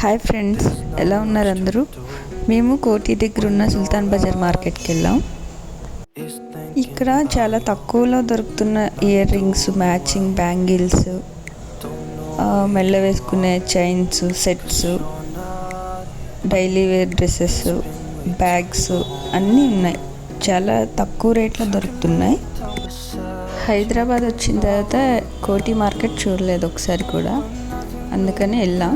Hi friends ఎలా ఉన్నారు అందరూ? మేము కోటి దగ్గర ఉన్న సుల్తాన్ బజార్ మార్కెట్కి వెళ్ళాం. ఇక్కడ చాలా తక్కువలో దొరుకుతున్న ఇయర్ రింగ్స్ మ్యాచింగ్ బ్యాంగిల్స్ మెల్ల వేసుకునే chains sets daily wear dresses bags అన్నీ ఉన్నాయి. చాలా తక్కువ రేట్లో దొరుకుతున్నాయి. హైదరాబాద్ వచ్చిన తర్వాత కోటి మార్కెట్ చూడలేదు ఒకసారి కూడా. అందుకని వెళ్ళాం.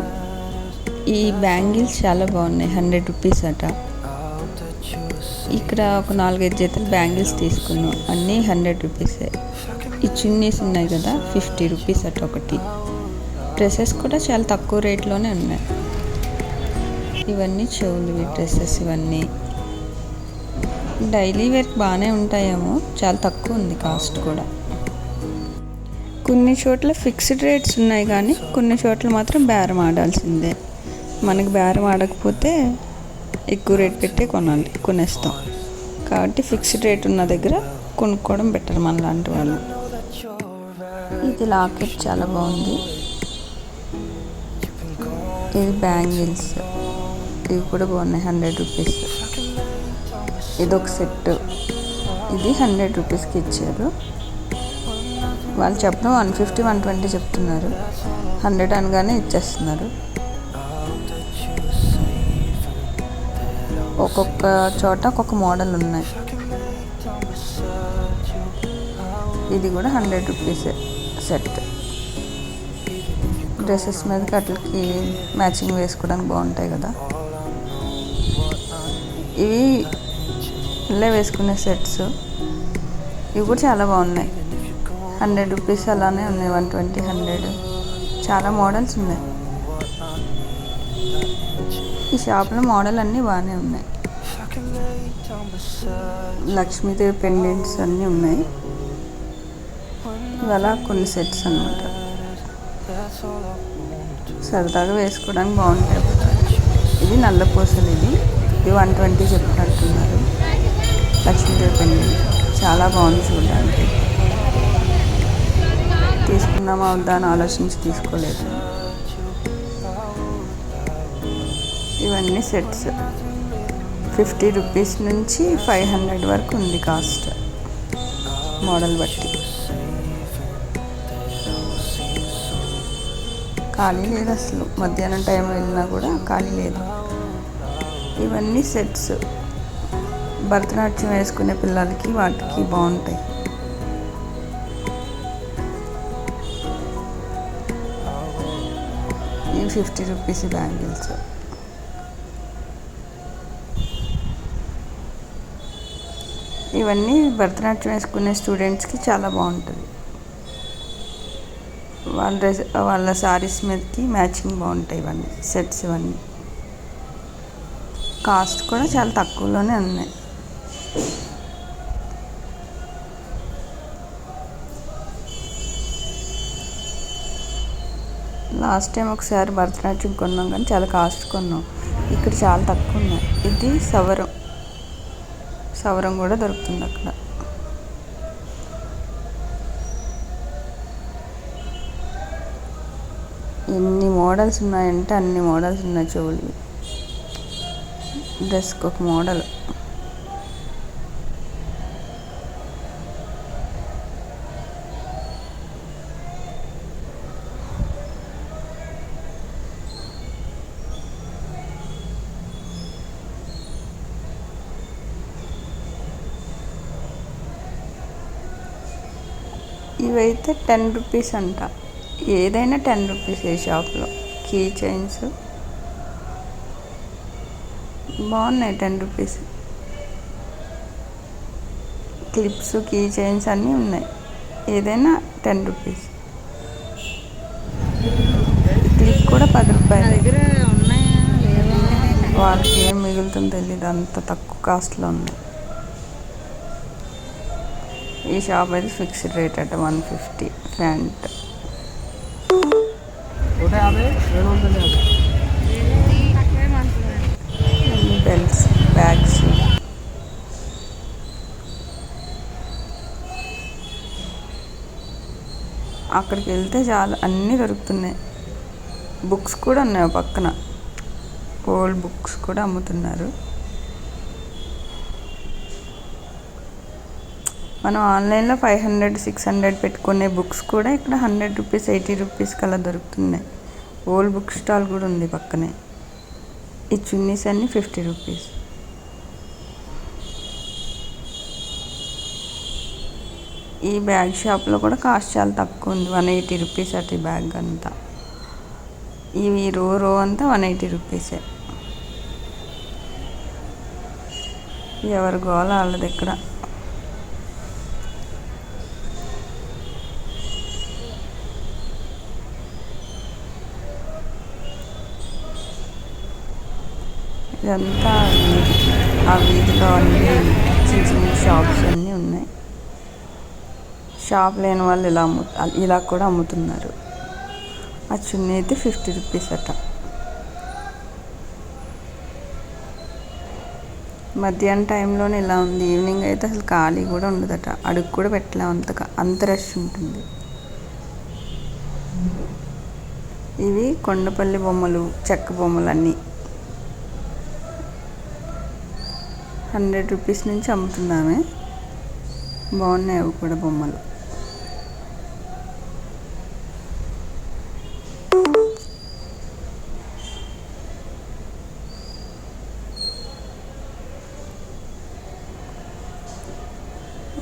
ఈ బ్యాంగిల్స్ చాలా బాగున్నాయి హండ్రెడ్ రూపీస్ అట. ఇక్కడ ఒక నాలుగైదు జతలు బ్యాంగిల్స్ తీసుకున్నాం అన్నీ హండ్రెడ్ రూపీసే. ఈ చున్నీస్ ఉన్నాయి కదా ఫిఫ్టీ రూపీస్ అట ఒకటి. డ్రెస్సెస్ కూడా చాలా తక్కువ రేట్లోనే ఉన్నాయి. ఇవన్నీ చెవులు డ్రెస్సెస్ ఇవన్నీ. డైలీ వేర్కి బాగానే ఉంటాయేమో చాలా తక్కువ ఉంది కాస్ట్ కూడా. కొన్ని చోట్ల ఫిక్స్డ్ రేట్స్ ఉన్నాయి కానీ కొన్ని చోట్ల మాత్రం బేరం ఆడాల్సిందే. మనకి బేరం ఆడకపోతే ఎక్కువ రేట్ పెట్టి కొనాలి కొనేస్తాం. కాబట్టి ఫిక్స్డ్ రేట్ ఉన్న దగ్గర కొనుక్కోవడం బెటర్ మన లాంటి వాళ్ళు. ఇది లాకెట్ చాలా బాగుంది. ఇది బ్యాంగిల్స్. ఇవి కూడా బాగున్నాయి హండ్రెడ్ రూపీస్ ఇది ఒక సెట్. ఇది హండ్రెడ్ రూపీస్కి ఇచ్చారు. వాళ్ళు చెప్పడం వన్ ఫిఫ్టీ వన్ ట్వంటీ చెప్తున్నారు. హండ్రెడ్ అనగానే ఇచ్చేస్తున్నారు. ఒక్కొక్క చోట ఒక్కొక్క మోడల్ ఉన్నాయి. ఇది కూడా హండ్రెడ్ రూపీసే సెట్. డ్రెస్సెస్ మీద కట్టలకి మ్యాచింగ్ వేసుకోవడానికి బాగుంటాయి కదా. ఇవి ఇళ్ళే వేసుకునే సెట్స్. ఇవి కూడా చాలా బాగున్నాయి. హండ్రెడ్ రూపీస్ అలానే ఉన్నాయి వన్ ట్వంటీ హండ్రెడ్. చాలా మోడల్స్ ఉన్నాయి. ఈ షాప్లో మోడల్ అన్నీ బాగానే ఉన్నాయి. లక్ష్మీదేవి పెండెంట్స్ అన్నీ ఉన్నాయి. ఇవాళ కొన్ని సెట్స్ అనమాట సరదాగా వేసుకోవడానికి బాగుంటాయి. ఇది నల్ల పూసలు ఇది. ఇది వన్ ట్వంటీ చెప్పినట్టున్నారు లక్ష్మీదేవి పెండెంట్. చాలా బాగుంది చూడడానికి. తీసుకుందామా వద్దా అని ఆలోచించి తీసుకోలేదు. ఇవన్నీ సెట్స్. ఫిఫ్టీ రూపీస్ నుంచి ఫైవ్ హండ్రెడ్ వరకు ఉంది కాస్ట్. మోడల్ బట్టి. ఖాళీ లేదు అసలు. మధ్యాహ్నం టైం వెళ్ళినా కూడా ఖాళీ లేదు. ఇవన్నీ సెట్స్. భరతనాట్యం వేసుకునే పిల్లలకి వాటికి బాగుంటాయి. ఇవి ఫిఫ్టీ రూపీస్ బ్యాంగిల్స్. ఇవన్నీ భరతనాట్యం వేసుకునే స్టూడెంట్స్కి చాలా బాగుంటుంది. వాళ్ళ డ్రెస్ వాళ్ళ శారీస్ మీదకి మ్యాచింగ్ బాగుంటాయి ఇవన్నీ సెట్స్ ఇవన్నీ. కాస్ట్ కూడా చాలా తక్కువలోనే ఉన్నాయి. లాస్ట్ టైం ఒకసారి భరతనాట్యం కొన్నాం కానీ చాలా కాస్ట్ కొన్నాం. ఇక్కడ చాలా తక్కువ ఉన్నాయి. ఇది సవరం. సవరం కూడా దొరుకుతుంది అక్కడ. ఎన్ని మోడల్స్ ఉన్నాయంటే అన్ని మోడల్స్ ఉన్నాయి చెవులు డ్రెస్కి ఒక మోడల్. ఇవైతే టెన్ రూపీస్ అంట. ఏదైనా టెన్ రూపీస్ ఏ షాప్లో. Key chains. బాగున్నాయి ten rupees. Clips key chains అన్నీ ఉన్నాయి. ఏదైనా టెన్ రూపీస్. క్లిప్ కూడా పది రూపాయలు. వాళ్ళకి ఏం మిగులుతుందో తెలియదు అంత తక్కువ కాస్ట్లో ఉంది ఈ షాప్ అయితే ఫిక్స్డ్ రేట్ అట one fifty pant belts bags అక్కడికి వెళ్తే చాలా అన్నీ దొరుకుతున్నాయి. బుక్స్ కూడా ఉన్నాయి పక్కన. హోల్ బుక్స్ కూడా అమ్ముతున్నారు. మనం ఆన్లైన్లో ఫైవ్ హండ్రెడ్ సిక్స్ హండ్రెడ్ పెట్టుకునే బుక్స్ కూడా ఇక్కడ హండ్రెడ్ రూపీస్ ఎయిటీ రూపీస్కి అలా దొరుకుతున్నాయి. ఓల్డ్ బుక్ స్టాల్ కూడా ఉంది పక్కనే. ఈ చున్నీస్ అన్ని ఫిఫ్టీ రూపీస్. ఈ బ్యాగ్ షాప్లో కూడా కాస్ట్ చాలా తక్కువ ఉంది. వన్ ఎయిటీ రూపీస్ అటు ఈ బ్యాగ్ అంతా. ఇవి రో రో అంతా వన్ ఎయిటీ రూపీసే. ఎవరి గోల వాళ్ళది ఇక్కడ. ఇదంతా వీధి ఆ వీధిలో అన్ని చిన్న చిన్న షాప్స్ అన్నీ ఉన్నాయి. షాప్ లేని వాళ్ళు ఇలా అమ్ము ఇలా కూడా అమ్ముతున్నారు. ఆ చున్నీ అయితే ఫిఫ్టీ రూపీస్ అట. మధ్యాహ్నం టైంలోనే ఇలా ఉంది. ఈవినింగ్ అయితే అసలు ఖాళీ కూడా ఉండదట. అడుగు కూడా పెట్టలే అంతగా. అంత రష్ ఉంటుంది. ఇవి కొండపల్లి బొమ్మలు చెక్క బొమ్మలు అన్నీ హండ్రెడ్ రూపీస్ నుంచి అమ్ముతున్నామే. బాగున్నాయి అవి కూడా బొమ్మలు.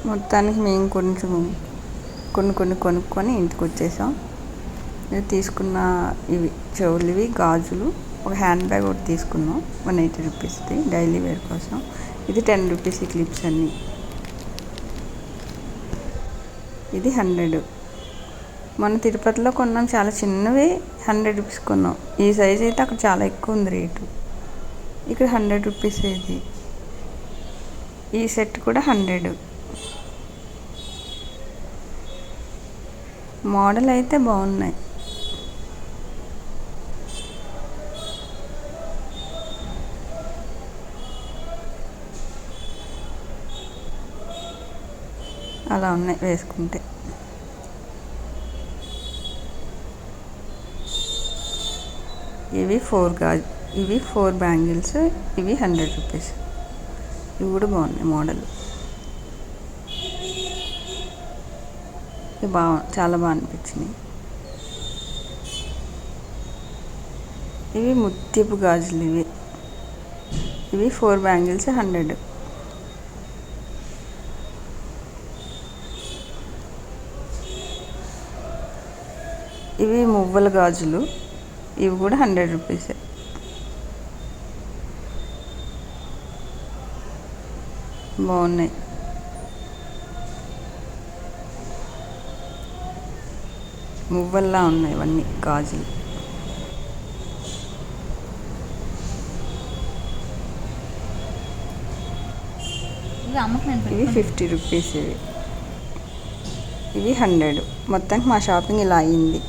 మొత్తానికి మేము కొంచెం కొన్ని కొన్ని కొనుక్కొని ఇంటికి వచ్చేసాం. నేను తీసుకున్న ఇవి చెవులు గాజులు ఒక హ్యాండ్ బ్యాగ్ ఒకటి తీసుకున్నాం. వన్ ఎయిటీ రూపీస్ది డైలీ వేర్ కోసం. ఇది టెన్ రూపీస్ ఈ క్లిప్స్ అన్నీ. ఇది హండ్రెడ్. మన తిరుపతిలో కొన్నాం చాలా చిన్నవి హండ్రెడ్ రూపీస్ కొన్నాం. ఈ సైజ్ అయితే అక్కడ చాలా ఎక్కువ ఉంది రేటు. ఇక్కడ హండ్రెడ్ రూపీస్ ఇది. ఈ సెట్ కూడా హండ్రెడ్. మోడల్ అయితే బాగున్నాయి. ఉన్నాయి వేసుకుంటే. ఇవి ఫోర్ గాజ్ ఇవి ఫోర్ బ్యాంగిల్స్ ఇవి హండ్రెడ్ రూపీస్. ఇవి కూడా బాగున్నాయి మోడల్. ఇవి బాగు చాలా బాగా అనిపించినాయి. ఇవి ముత్యపు గాజులు ఇవి. ఇవి ఫోర్ బ్యాంగిల్స్ హండ్రెడ్. ఇవి మువ్వల గాజులు. ఇవి కూడా హండ్రెడ్ రూపీసే బాగున్నాయి. మువ్వల్లా ఉన్నాయి ఇవన్నీ గాజులు. ఇవి. ఫిఫ్టీ రూపీస్ ఇవి. ఇవి హండ్రెడ్. మొత్తానికి మా షాపింగ్ ఇలా అయ్యింది